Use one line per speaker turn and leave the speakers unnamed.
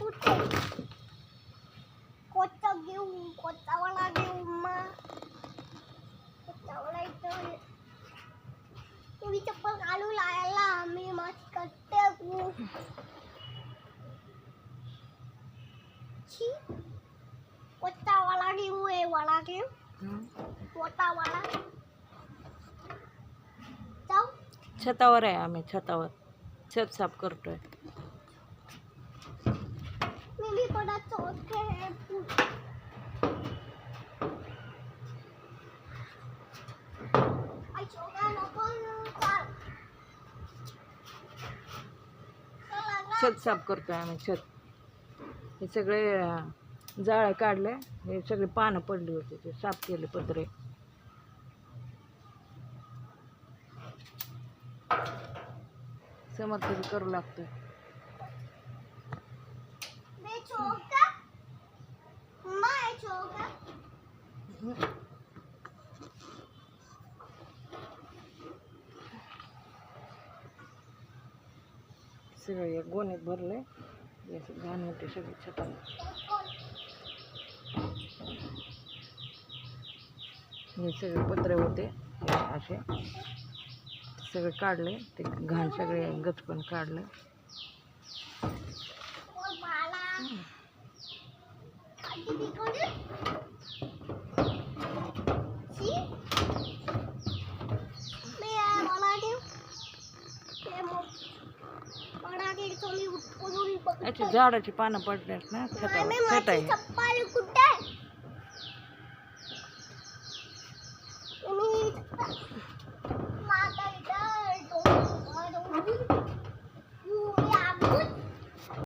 कुठे कोचा घेऊ कोचावाला घेऊ मग कोचावाला इथं तुम्ही चप्पल घालू लायला मी मस्त कट्टे गु छी. कोचावाला घेऊ हे वाला घेऊ.
हं.
कोटावाला जाऊ.
छतावर आहे आम्ही छतावर. छत साफ करतोय.
चौथे है
छत साफ करतोय आम्ही छत. हे सगळे अं, जाळे काढले हे सगळे पानं पडली होती ते साफ केले पत्रे. समर्थन करू लागतोय
मैं चौका मैं चौका
सगळं एक गोण्यात भरले हे घाण होते सगळे छताला. हे सगळे पत्रे होते. असे. सगळे काढले. ते घाण सगळे गचपण काढले. याची झाडाची पानं पडल्यात ना छतावर
मी